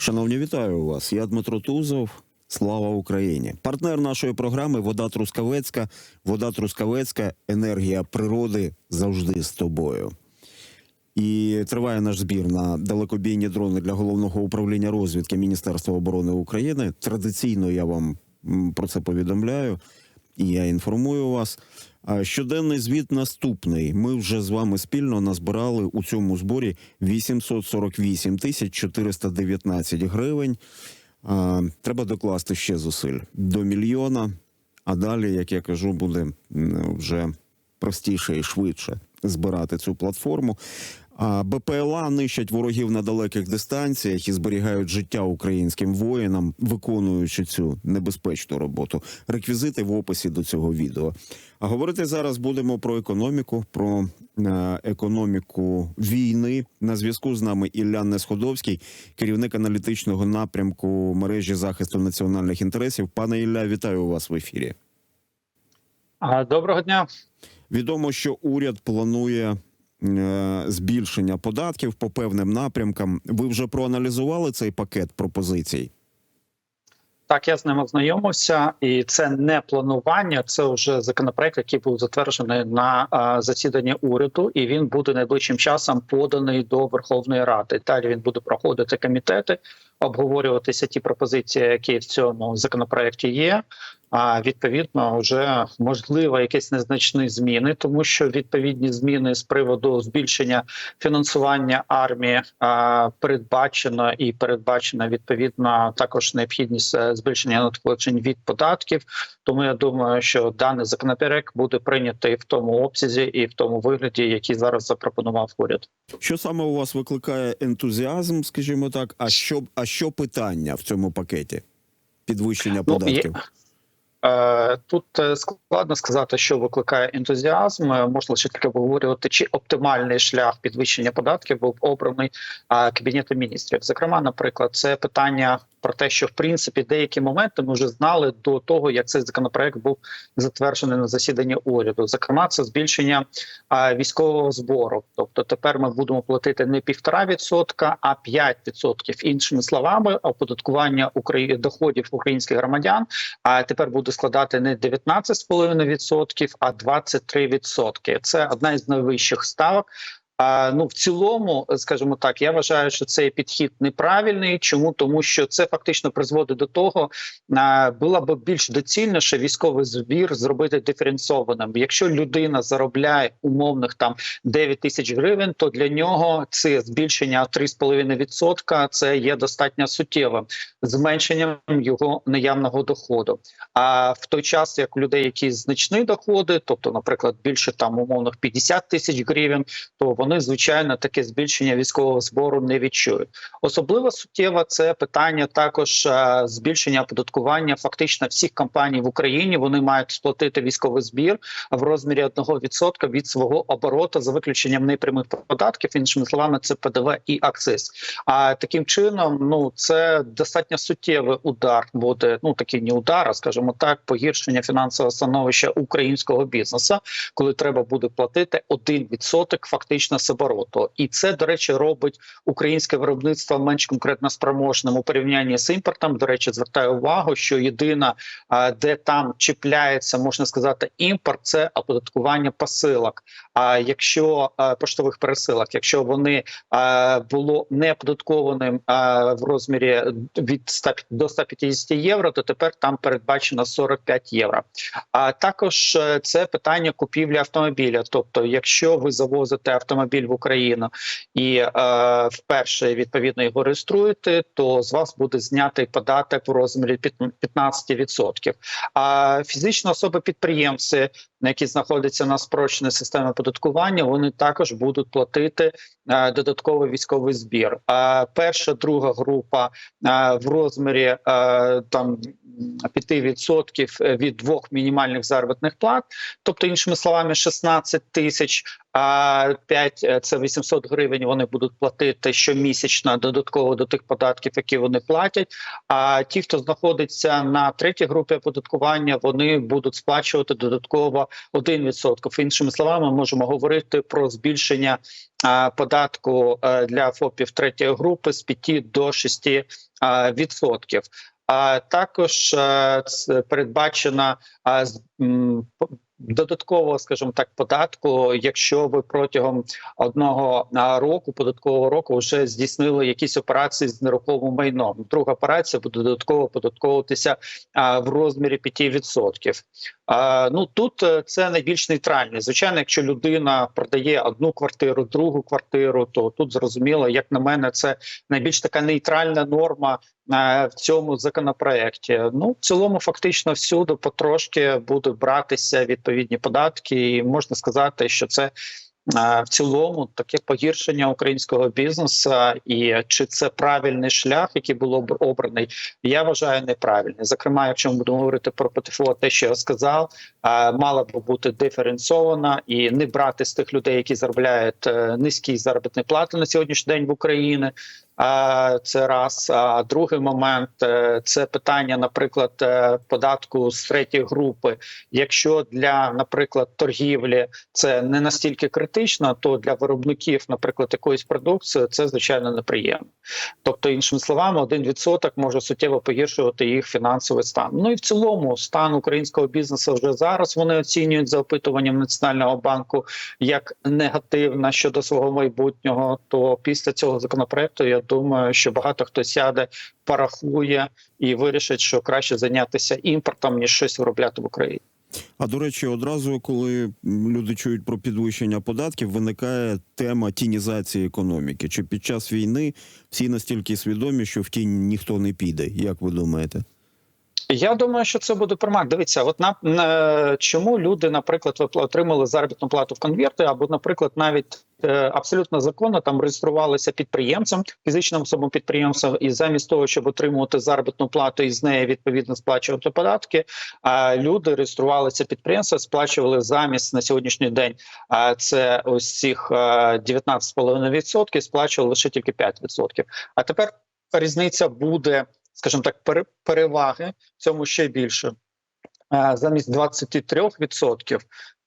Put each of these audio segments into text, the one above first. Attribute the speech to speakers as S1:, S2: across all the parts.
S1: Шановні, вітаю вас. Я Дмитро Тузов. Слава Україні! Партнер нашої програми Вода Трускавецька. Вода Трускавецька, енергія природи завжди з тобою. І триває наш збір на далекобійні дрони для головного управління розвідки Міністерства оборони України. Традиційно я вам про це повідомляю і я інформую вас. Щоденний звіт наступний. Ми вже з вами спільно назбирали у цьому зборі 848 тисяч 419 гривень. Треба докласти ще зусиль до мільйона. А далі, як я кажу, буде вже простіше і швидше збирати цю платформу. А БПЛА нищать ворогів на далеких дистанціях і зберігають життя українським воїнам, виконуючи цю небезпечну роботу. Реквізити в описі до цього відео. А говорити зараз будемо про економіку, про е, економіку війни. На зв'язку з нами Ілля Несходовський, керівник аналітичного напрямку мережі захисту національних інтересів. Пане Ілля, вітаю вас в ефірі.
S2: Доброго дня.
S1: Відомо, що уряд планує збільшення податків по певним напрямкам. Ви вже проаналізували цей пакет пропозицій?
S2: Так, я з ним ознайомився, і це не планування, це вже законопроект, який був затверджений на а, засіданні уряду, і він буде найближчим часом поданий до Верховної Ради. Далі він буде проходити комітети, обговорюватися ті пропозиції, які в цьому законопроекті є. А відповідно, вже можливо якісь незначні зміни, тому що відповідні зміни з приводу збільшення фінансування армії передбачено і передбачена відповідно також необхідність е, збільшення надходжень від податків. Тому я думаю, що даний законопроект буде прийнятий в тому обсязі і в тому вигляді, який зараз запропонував уряд.
S1: Що саме у вас викликає ентузіазм, скажімо так? А що, а що питання в цьому пакеті? Підвищення
S2: Ну, є-
S1: податків?
S2: Тут е, складно сказати, що викликає ентузіазм. Е, Можна лише тільки обговорювати, чи оптимальний шлях підвищення податків був обраний кабінетом міністрів. Зокрема, наприклад, це питання про те, що в принципі деякі моменти ми вже знали до того, як цей законопроект був затверджений на засіданні уряду. Зокрема, це збільшення військового збору. Тобто тепер ми будемо платити не півтора відсотка, а 5 відсотків. Іншими словами, оподаткування доходів українських громадян. А тепер буде складати не 19,5%, а 23%. Це одна із найвищих ставок. А, ну в цілому, скажімо так, я вважаю, що цей підхід неправильний. Чому тому, що це фактично призводить до того, а, було б більш доцільніше військовий збір зробити диференційованим. Якщо людина заробляє умовних там 9 тисяч гривень, то для нього це збільшення 3,5% це є достатньо суттєвим зменшенням його наявного доходу. А в той час, як у людей, які значні доходи, тобто, наприклад, більше там умовних 50 тисяч гривень, то вони звичайно таке збільшення військового збору не відчують. Особливо суттєво це питання також е, збільшення оподаткування фактично всіх компаній в Україні. Вони мають сплатити військовий збір в розмірі 1% від свого обороту за виключенням непрямих податків. Іншими словами, це ПДВ і акциз. А таким чином, ну це достатньо суттєвий удар буде. Ну такий не удар, а скажімо так, погіршення фінансового становища українського бізнесу, коли треба буде платити 1% фактично з обороту. І це до речі робить українське виробництво менш конкретно спроможним у порівнянні з імпортом. До речі, звертаю увагу, що єдина де там чіпляється, можна сказати, імпорт це оподаткування посилок. А якщо поштових пересилок, якщо вони було не оподаткованим в розмірі від 100 до 150 євро, то тепер там передбачено 45 євро. А також е, це питання купівлі автомобіля. Тобто, якщо ви завозите автомобіль в Україну і е, вперше відповідно його реєструєте, то з вас буде знятий податок в розмірі 15%. А фізичні особи-підприємці, які знаходяться на спрощеній системі оподаткування, вони також будуть платити е, додатковий військовий збір. А перша, друга група е, в розмірі е, там 5% від двох мінімальних заробітних плат, тобто іншими словами, 16 тисяч. А 5 – це 800 гривень. Вони будуть платити щомісячно додатково до тих податків, які вони платять. А ті, хто знаходиться на третій групі оподаткування, вони будуть сплачувати додатково 1%. Іншими словами, можемо говорити про збільшення податку для ФОПів третьої групи з 5 до 6%. а, також передбачена а, з- м, п- додаткового, скажімо так, податку, якщо ви протягом одного року податкового року вже здійснили якісь операції з нерухомим майном. Друга операція буде додатково податковуватися в розмірі 5%. Ну тут е, це найбільш нейтральне. Звичайно, якщо людина продає одну квартиру, другу квартиру, то тут зрозуміло, як на мене, це найбільш така нейтральна норма в цьому законопроекті. Ну в цілому, фактично, всюди потрошки будуть братися відповідні податки, і можна сказати, що це. е, В цілому таке погіршення українського бізнесу, і чи це правильний шлях, який було б обраний, я вважаю неправильний. Зокрема, якщо ми будемо говорити про ПТФО, те, що я сказав, е, мала б бути диференційована і не брати з тих людей, які заробляють е, низькі заробітні плати на сьогоднішній день в Україні. Це раз. А другий момент е, це питання, наприклад, е, податку з третьої групи. Якщо для, наприклад, торгівлі це не настільки критично, то для виробників, наприклад, якоїсь продукції, це звичайно неприємно. Тобто, іншими словами, один відсоток може суттєво погіршувати їх фінансовий стан. Ну і в цілому, стан українського бізнесу вже зараз вони оцінюють за опитуванням Національного банку як негативна щодо свого майбутнього. То після цього законопроекту я думаю, що багато хто сяде, порахує і вирішить, що краще зайнятися імпортом ніж щось виробляти в Україні.
S1: А до речі, одразу, коли люди чують про підвищення податків, виникає тема тінізації економіки. Чи під час війни всі настільки свідомі, що в тінь ніхто не піде? Як ви думаєте?
S2: Я думаю, що це буде примак. Дивіться, от на, чому люди, наприклад, отримали заробітну плату в конверти, або, наприклад, навіть е, абсолютно законно там реєструвалися підприємцем, фізичним особам підприємцем, і замість того, щоб отримувати заробітну плату і з неї відповідно сплачувати податки, а люди реєструвалися підприємства, сплачували замість на сьогоднішній день. А це ось цих е, 19,5%, сплачували лише тільки 5%. А тепер різниця буде, скажімо так, пере- переваги в цьому ще більше. Е, Замість 23%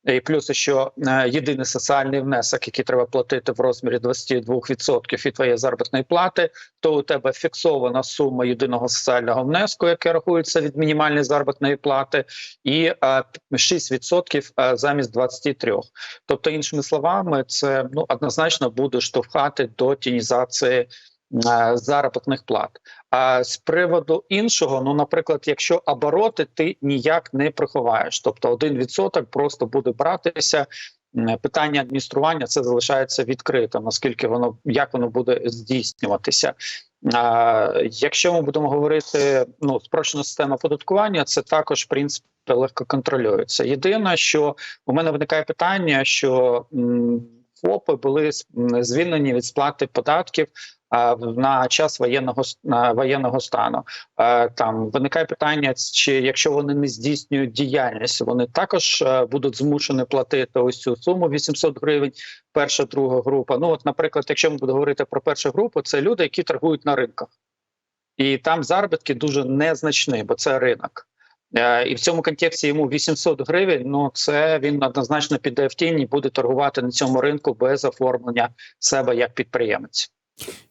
S2: і плюс ще е, єдиний соціальний внесок, який треба платити в розмірі 22% від твоєї заробітної плати, то у тебе фіксована сума єдиного соціального внеску, яке рахується від мінімальної заробітної плати, і е, 6% е, замість 23%. Тобто, іншими словами, це ну однозначно буде штовхати до тінізації заробітних плат. А з приводу іншого, ну, наприклад, якщо обороти ти ніяк не приховаєш, тобто один відсоток просто буде братися. Питання адміністрування це залишається відкритим, наскільки воно як воно буде здійснюватися. А, якщо ми будемо говорити ну спрощена система податкування, це також в принципі легко контролюється. Єдине, що у мене виникає питання, що ФОПи були звільнені від сплати податків на час воєнного воєнного стану. Там виникає питання, чи якщо вони не здійснюють діяльність, вони також е, будуть змушені платити ось цю суму 800 гривень. Перша друга група. Ну от, наприклад, якщо ми будемо говорити про першу групу, це люди, які торгують на ринках, і там заробітки дуже незначні, бо це ринок. Е, І в цьому контексті йому 800 гривень. Ну це він однозначно піде в тінь і буде торгувати на цьому ринку без оформлення себе як підприємець.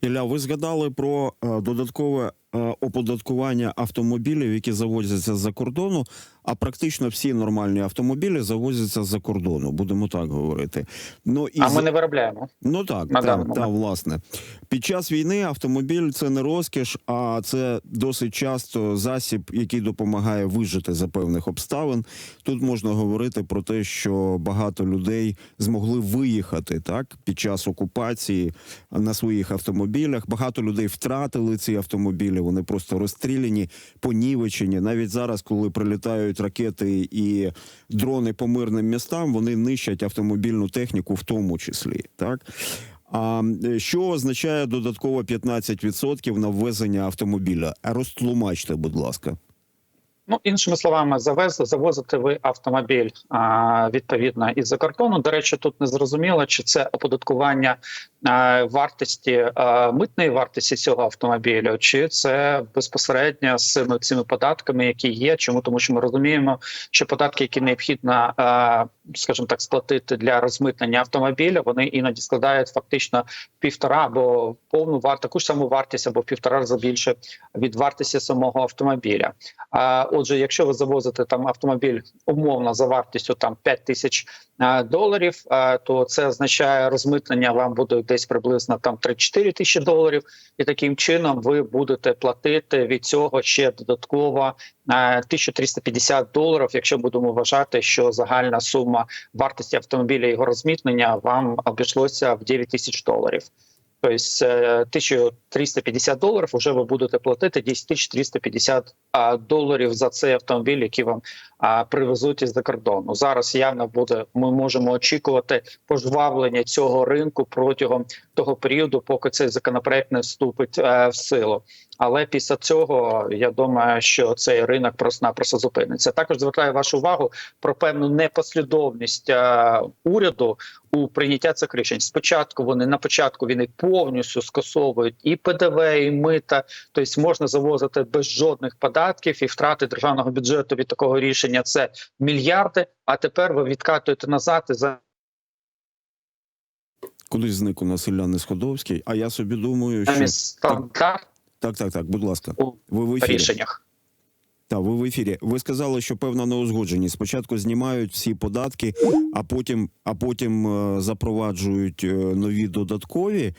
S1: Ілля, ви згадали про е, додаткове оподаткування автомобілів, які завозяться з-за кордону. А практично всі нормальні автомобілі завозяться з-за кордону. Будемо так говорити. Ну і
S2: А ми не виробляємо.
S1: Ну так, та, та, власне. Під час війни автомобіль це не розкіш, а це досить часто засіб, який допомагає вижити за певних обставин. Тут можна говорити про те, що багато людей змогли виїхати так під час окупації на своїх автомобілях. Багато людей втратили ці автомобілі. Вони просто розстріляні, понівечені. Навіть зараз, коли прилітають ракети і дрони по мирним містам, вони нищать автомобільну техніку, в тому числі. Так а е, що означає додатково 15% на ввезення автомобіля? Розтлумачте, будь ласка.
S2: Ну, іншими словами, завезли, завозите ви автомобіль а, відповідно із-за кордону. До речі, тут не зрозуміло, чи це оподаткування вартості митної вартості цього автомобілю, чи це безпосередньо з цими податками, які є. Чому тому, що ми розуміємо, що податки, які необхідно, а, скажімо так, сплатити для розмитнення автомобіля, вони іноді складають фактично півтора або повну варту, таку ж саму вартість або півтора рази більше від вартості самого автомобіля. А отже, якщо ви завозите там автомобіль умовно за вартістю там 5 тисяч е, доларів, е, то це означає розмитнення вам буде десь приблизно там 3-4 тисячі доларів, і таким чином ви будете платити від цього ще додатково е, 1350 доларів, якщо будемо вважати, що загальна сума вартості автомобіля і його розмітнення вам обійшлося в 9 тисяч доларів. Тобто е, 1350 доларів вже ви будете платити 10 350 а, доларів за цей автомобіль, який вам а, привезуть із-за кордону. Зараз явно буде. Ми можемо очікувати пожвавлення цього ринку протягом того періоду, поки цей законопроект не вступить е, в силу. Але після цього я думаю, що цей ринок просто-напросто зупиниться. Також звертаю вашу увагу про певну непослідовність е, уряду у прийняття цих рішень. Спочатку вони на початку вони повністю скасовують і ПДВ, і мита. Тобто можна завозити без жодних податків і втрати державного бюджету від такого рішення це мільярди. А тепер ви відкатуєте назад і за
S1: Кудись зник у нас Ілля Несходовський, а я собі думаю, що
S2: стандарт
S1: так, так, так, будь ласка, ви в ефірі.
S2: рішеннях.
S1: Так, ви в ефірі. Ви сказали, що певна неузгодженість. Спочатку знімають всі податки, а потім, а потім е, запроваджують е, нові додаткові.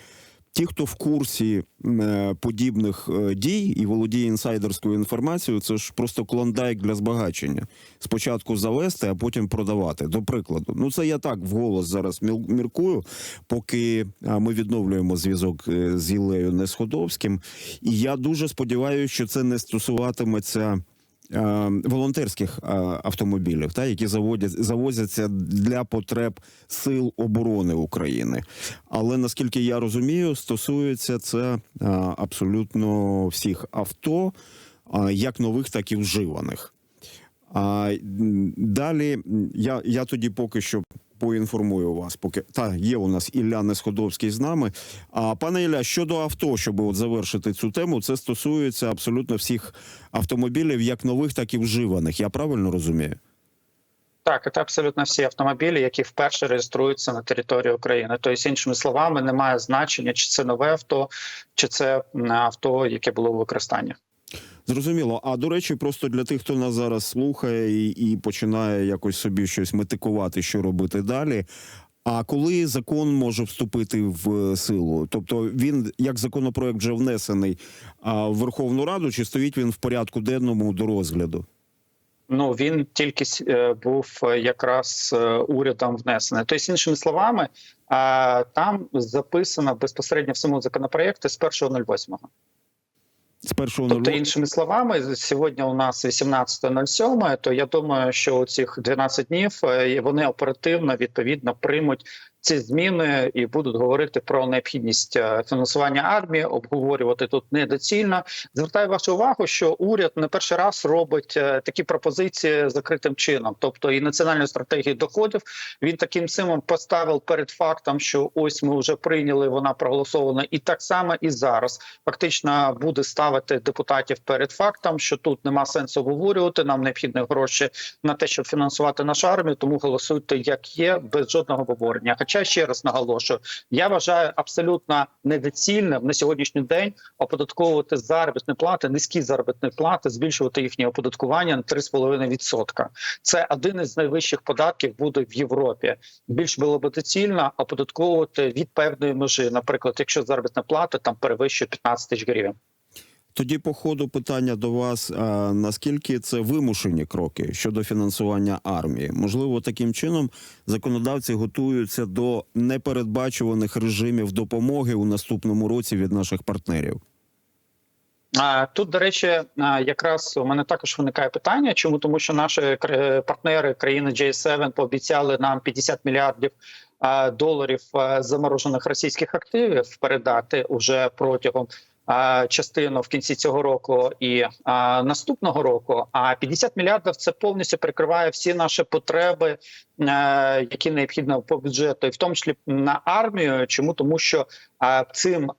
S1: Ті, хто в курсі е, подібних е, дій і володіє інсайдерською інформацією, це ж просто клондайк для збагачення. Спочатку завести, а потім продавати. До прикладу, ну це я так вголос зараз міркую, поки ми відновлюємо зв'язок е, з Іллею Несходовським. І я дуже сподіваюся, що це не стосуватиметься волонтерських е, автомобілів, та які заводять завозяться для потреб сил оборони України. Але наскільки я розумію, стосується це е, абсолютно всіх авто, е, як нових, так і вживаних. А далі я, я тоді поки що поінформую вас. Поки та є у нас Ілля Несходовський з нами. А пане Ілля, щодо авто, щоб от завершити цю тему, це стосується абсолютно всіх автомобілів, як нових, так і вживаних. Я правильно розумію?
S2: Так, це абсолютно всі автомобілі, які вперше реєструються на території України. Тобто, іншими словами, немає значення, чи це нове авто, чи це авто, яке було в використанні.
S1: Зрозуміло. А до речі, просто для тих, хто нас зараз слухає і, і починає якось собі щось метикувати, що робити далі. А коли закон може вступити в силу? Тобто він як законопроект вже внесений в Верховну Раду, чи стоїть він в порядку денному до розгляду?
S2: Ну він тільки е, був е, якраз е, урядом внесений. Тобто, іншими словами, там записано безпосередньо в самому законопроєкті з 1.08.
S1: З першого
S2: Тобто, іншими словами, сьогодні у нас 18.07, то я думаю, що у цих 12 днів е, вони оперативно відповідно приймуть ці зміни і будуть говорити про необхідність е, фінансування армії, обговорювати тут недоцільно. Звертаю вашу увагу, що уряд не перший раз робить е, такі пропозиції закритим чином, тобто і національної стратегії доходів. Він таким симом поставив перед фактом, що ось ми вже прийняли, вона проголосована, і так само і зараз фактично буде ставити депутатів перед фактом, що тут нема сенсу обговорювати. Нам необхідні гроші на те, щоб фінансувати нашу армію. Тому голосуйте як є, без жодного обговорення. Хоча ще раз наголошую, я вважаю абсолютно недоцільним на сьогоднішній день оподатковувати заробітні плати, низькі заробітні плати, збільшувати їхнє оподаткування на 3,5%. Це один із найвищих податків буде в Європі. Більш було б доцільно оподатковувати від певної межі. Наприклад, якщо заробітна плата там перевищує 15 тисяч гривень.
S1: Тоді, по ходу питання до вас: а, наскільки це вимушені кроки щодо фінансування армії? Можливо, таким чином законодавці готуються до непередбачуваних режимів допомоги у наступному році від наших партнерів.
S2: Тут, до речі, якраз у мене також виникає питання. Чому тому, що наші партнери країни J7 пообіцяли нам 50 мільярдів доларів заморожених російських активів передати уже протягом частину в кінці цього року і наступного року. А 50 мільярдів це повністю прикриває всі наші потреби, е, які необхідно по бюджету, і в тому числі на армію. Чому тому, що цим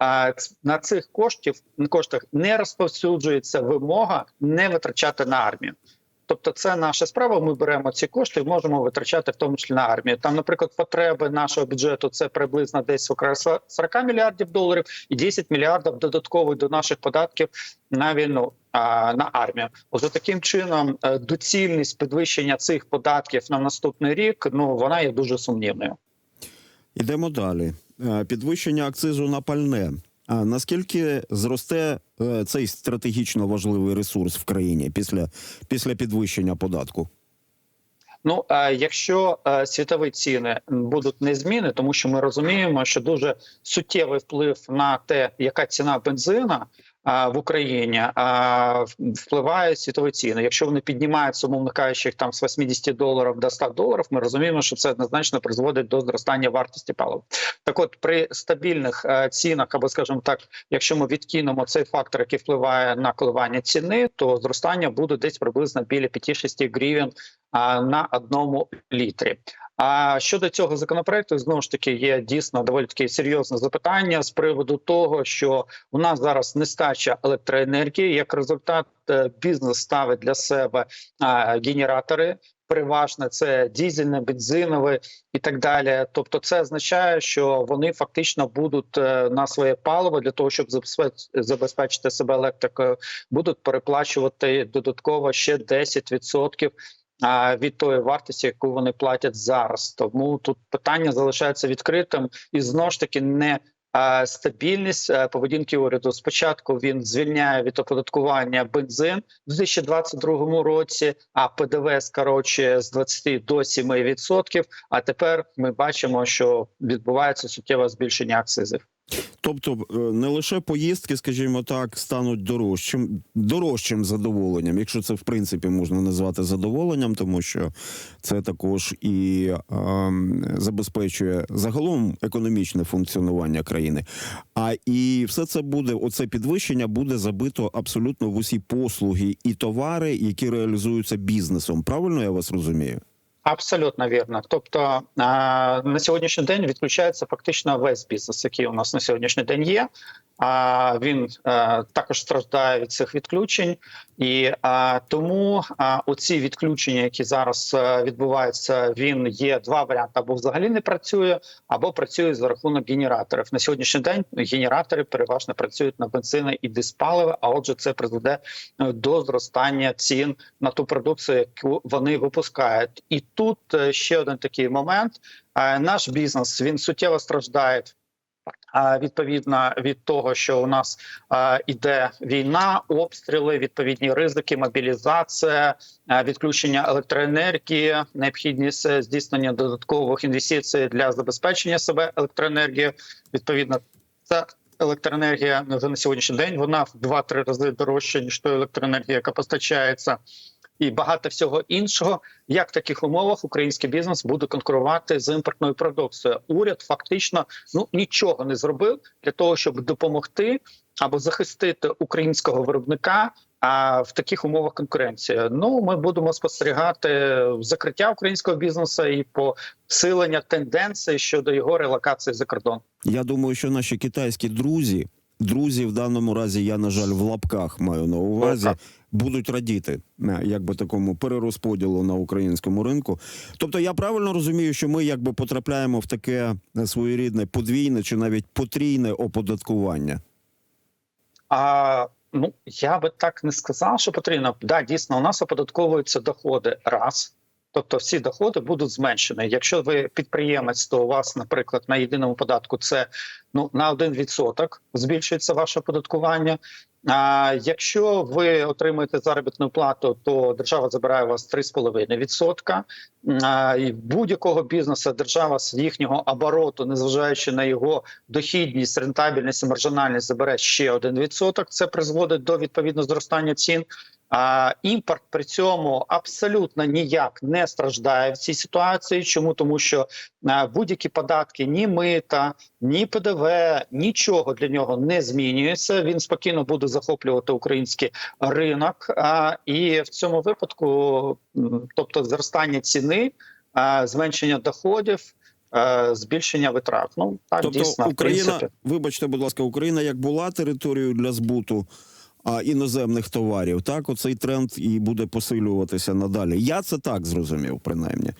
S2: на цих коштів коштах не розповсюджується вимога не витрачати на армію. Тобто, це наша справа. Ми беремо ці кошти і можемо витрачати в тому числі на армію. Там, наприклад, потреби нашого бюджету це приблизно десь около 40 мільярдів доларів і 10 мільярдів додаткових до наших податків на війну. На армію, Отже, таким чином е, доцільність підвищення цих податків на наступний рік ну вона є дуже сумнівною.
S1: Ідемо далі. Е, Підвищення акцизу на пальне. А наскільки зросте е, цей стратегічно важливий ресурс в країні після, після підвищення податку?
S2: Ну а якщо е, світові ціни будуть незмінні, тому що ми розуміємо, що дуже суттєвий вплив на те, яка ціна бензина е, в Україні впливає світові ціни. Якщо вони піднімаються, умовно кажучи, там з 80 доларів до 100 доларів, ми розуміємо, що це однозначно призводить до зростання вартості палива. Так, от при стабільних е, цінах, або скажімо так, якщо ми відкинемо цей фактор, який впливає на коливання ціни, то зростання буде десь приблизно біля 5-6 гривень на одному літрі. А щодо цього законопроекту, знову ж таки є дійсно доволі таке серйозне запитання з приводу того, що у нас зараз нестача електроенергії. Як результат, е, бізнес ставить для себе генератори. Переважно це дізельне, бензинове і так далі. Тобто, це означає, що вони фактично будуть е, на своє паливо для того, щоб забезпечити себе електрикою, будуть переплачувати додатково ще 10% а, від тої вартості, яку вони платять зараз. Тому тут питання залишається відкритим і знову ж таки не. Стабільність поведінки уряду спочатку він звільняє від оподаткування бензин в 2022 році, а ПДВ скорочує з 20 до 7%. А тепер ми бачимо, що відбувається суттєве збільшення акцизів.
S1: Тобто е, не лише поїздки, скажімо так, стануть дорожчим, дорожчим задоволенням, якщо це в принципі можна назвати задоволенням, тому що це також і ем, забезпечує загалом економічне функціонування країни. А і все це буде, оце підвищення буде забито абсолютно в усі послуги і товари, які реалізуються бізнесом. Правильно я вас розумію?
S2: Абсолютно вірно. Тобто е, на сьогоднішній день відключається фактично весь бізнес, який у нас на сьогоднішній день є. А він е, також страждає від цих відключень, і е, тому е, оці відключення, які зараз е, відбуваються, він є два варіанти: або взагалі не працює, або працює за рахунок генераторів. На сьогоднішній день генератори переважно працюють на бензини і диспаливи, а отже, це призведе е, до зростання цін на ту продукцію, яку вони випускають. І тут е, ще один такий момент: наш бізнес він суттєво страждає. Відповідно від того, що у нас іде війна, обстріли, відповідні ризики, мобілізація, відключення електроенергії, необхідність здійснення додаткових інвестицій для забезпечення себе електроенергією. Відповідно, це електроенергія вже на сьогоднішній день. Вона в 2-3 рази дорожча ніж та електроенергія, яка постачається. І багато всього іншого, як в таких умовах український бізнес буде конкурувати з імпортною продукцією. Уряд фактично ну нічого не зробив для того, щоб допомогти або захистити українського виробника. А в таких умовах конкуренції ну ми будемо спостерігати закриття українського бізнесу і посилення тенденцій щодо його релокації за кордон.
S1: Я думаю, що наші китайські друзі, друзі в даному разі, я на жаль в лапках маю на увазі,
S2: Лапках.
S1: Будуть радіти е, якби такому перерозподілу на українському ринку. Тобто, я правильно розумію, що ми якби потрапляємо в таке е, своєрідне подвійне чи навіть потрійне оподаткування.
S2: А ну я би так не сказав, що потрібно. Да, дійсно, у нас оподатковуються доходи раз. Тобто всі доходи будуть зменшені. Якщо ви підприємець, то у вас, наприклад, на єдиному податку це ну на 1% збільшується ваше оподаткування. А якщо ви отримуєте заробітну плату, то держава забирає у вас 3,5%. А, і будь-якого бізнесу держава з їхнього обороту, незважаючи на його дохідність, рентабельність і маржинальність, забере ще 1%. Це призводить до відповідно зростання цін. А імпорт при цьому абсолютно ніяк не страждає в цій ситуації. Чому тому, що будь-які податки, ні мита, ні ПДВ, нічого для нього не змінюється. Він спокійно буде захоплювати український ринок. А, і в цьому випадку, тобто зростання ціни, а, зменшення доходів. Збільшення витрат. Ну так
S1: Тобто
S2: дійсно
S1: Україна, вибачте, будь ласка, Україна як була територією для збуту а, іноземних товарів, так оцей тренд і буде посилюватися надалі. Я це так зрозумів, принаймні.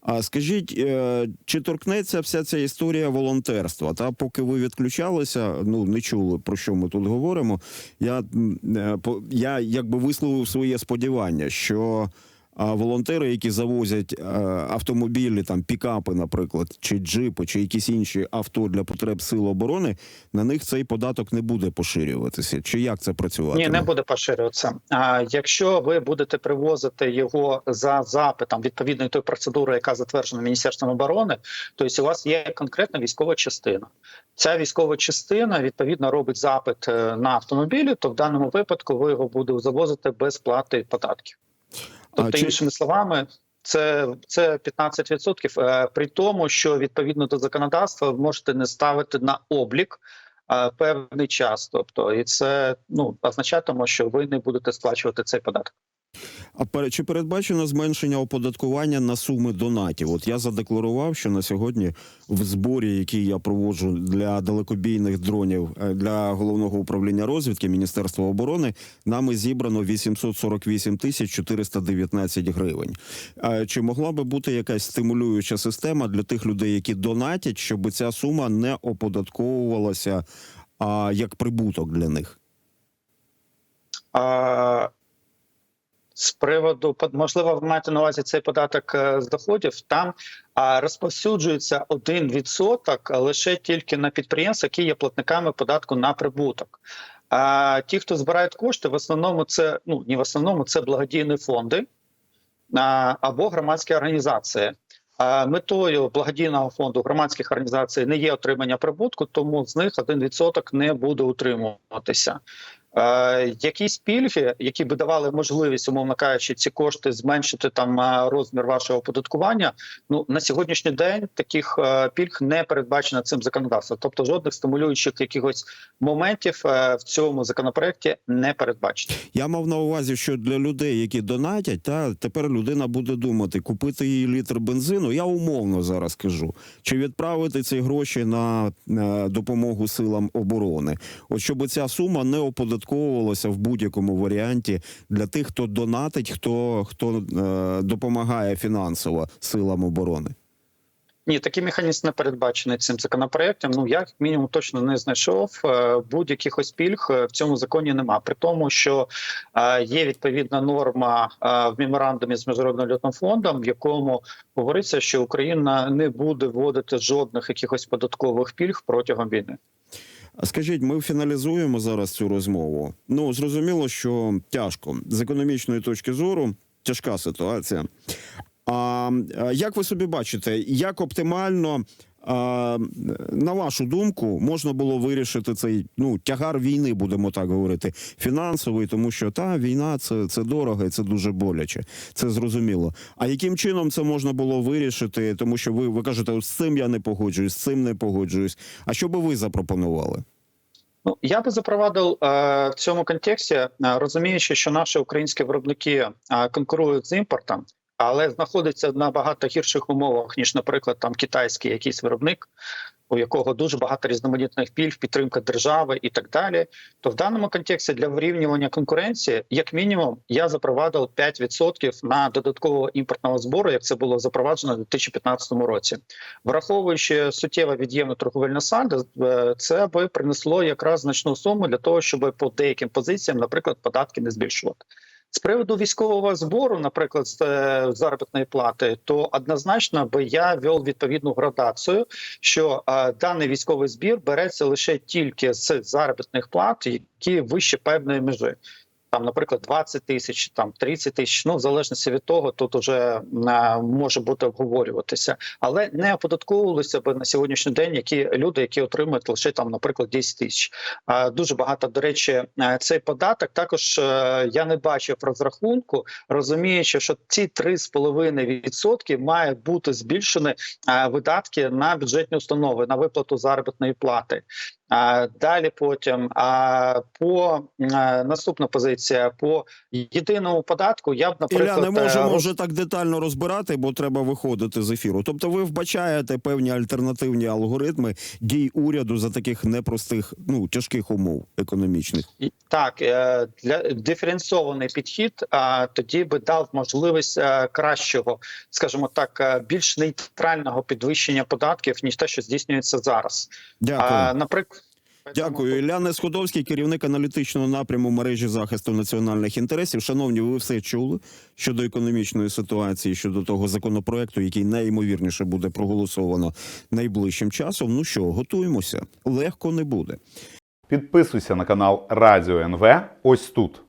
S1: А скажіть, е, чи торкнеться вся ця історія волонтерства? Та поки ви відключалися, ну не чули про що ми тут говоримо. Я, е, я якби висловив своє сподівання, що. Волонтери, які завозять е, автомобілі, там пікапи, наприклад, чи джипи, чи якісь інші авто для потреб сил оборони, на них цей податок не буде поширюватися. Чи як це працюватиме?
S2: Ні, не буде поширюватися. А якщо ви будете привозити його за запитом відповідної тої процедури, яка затверджена Міністерством оборони, то у вас є конкретна військова частина. Ця військова частина відповідно робить запит е, на автомобілі, то в даному випадку ви його будете завозити без плати податків. Тобто,
S1: чи-
S2: іншими словами. Це це 15%, е, при тому, що відповідно до законодавства ви можете не ставити на облік е, певний час. Тобто, і це ну означатиме, що ви не будете сплачувати цей податок.
S1: А чи передбачено зменшення оподаткування на суми донатів? От я задекларував, що на сьогодні в зборі, який я проводжу для далекобійних дронів е, для головного управління розвідки Міністерства оборони, нами зібрано 848 тисяч 419 гривень. А Чи могла би бути якась стимулююча система для тих людей, які донатять, щоб ця сума не оподатковувалася а, як прибуток для них?
S2: А, з приводу можливо, ви маєте на увазі цей податок е, з доходів. Там розповсюджується 1% лише тільки на підприємства, які є платниками податку на прибуток. А ті, хто збирають кошти, в основному це ну не в основному це благодійні фонди або громадські організації. Метою благодійного фонду громадських організацій не є отримання прибутку, тому з них 1% не буде утримуватися. Е, якісь пільги, які би давали можливість, умовно кажучи, ці кошти зменшити там е, розмір вашого оподаткування. Ну на сьогоднішній день таких е, пільг не передбачено цим законодавством. Тобто жодних стимулюючих якихось моментів в цьому законопроекті не передбачено.
S1: Я мав на увазі, що для людей, які донатять, та тепер людина буде думати, купити їй літр бензину. Я умовно зараз кажу, чи відправити ці гроші на допомогу силам оборони, от щоб ця сума не оподатковувалася в будь-якому варіанті для тих, хто донатить, хто хто е, допомагає фінансово силам оборони.
S2: Ні, такий механізм не передбачений цим законопроектом. Ну я мінімум точно не знайшов. Е, Будь-яких пільг е, в цьому законі нема. При тому, що е, є відповідна норма в меморандумі з міжнародним валютним фондом, в якому говориться, що Україна не буде вводити жодних якихось податкових пільг протягом війни.
S1: А скажіть, ми фіналізуємо зараз цю розмову. Ну зрозуміло, що тяжко з економічної точки зору, тяжка ситуація. А як ви собі бачите, як оптимально, на вашу думку, можна було вирішити цей ну тягар війни, будемо так говорити, фінансовий, тому що та війна це, це дорого і це дуже боляче. Це зрозуміло. А яким чином це можна було вирішити? Тому що ви, ви кажете, з цим я не погоджуюсь, з цим не погоджуюсь. А що би ви запропонували?
S2: Ну я би запровадив е, в цьому контексті, е, розуміючи, що наші українські виробники е, конкурують з імпортом, але знаходяться в набагато гірших умовах ніж, наприклад, там китайський якийсь виробник, у якого дуже багато різноманітних пільг, підтримка держави і так далі. То в даному контексті для вирівнювання конкуренції, як мінімум, я запровадив 5% на додаткового імпортного збору, як це було запроваджено у 2015 році. Враховуючи суттєво від'ємне торговельне сальдо, е, це би принесло якраз значну суму для того, щоб по деяким позиціям, наприклад, податки не збільшувати. З приводу військового збору, наприклад, з е, заробітної плати, то однозначно би я вел відповідну градацію, що е, даний військовий збір береться лише тільки з заробітних плат, які вище певної межі. Там, наприклад, 20 тисяч, там 30 тисяч. Ну, в залежності від того, тут уже е, може бути обговорюватися, але не оподатковувалися б на сьогоднішній день які люди, які отримують лише там, наприклад, 10 тисяч. Дуже багато до речі, е, цей податок також е, я не бачив розрахунку, розуміючи, що ці 3,5% має бути збільшені видатки на бюджетні установи на виплату заробітної плати. А далі потім а по е, наступна позиція по єдиному податку. Я б наприклад
S1: Ілля, не можемо
S2: е,
S1: вже так детально розбирати, бо треба виходити з ефіру. Тобто, ви вбачаєте певні альтернативні алгоритми дій уряду за таких непростих, ну тяжких умов економічних.
S2: І- Так, е, для диференційований підхід, а тоді би дав можливість кращого, скажімо так, більш нейтрального підвищення податків ніж те, що здійснюється зараз.
S1: Дякую.
S2: А, наприклад,
S1: Дякую, Ілля Несходовський, керівник аналітичного напряму мережі захисту національних інтересів. Шановні, ви все чули щодо економічної ситуації, щодо того законопроекту, який найімовірніше буде проголосовано найближчим часом. Ну що, готуємося? Легко не буде.
S3: Підписуйся на канал Радіо НВ ось тут.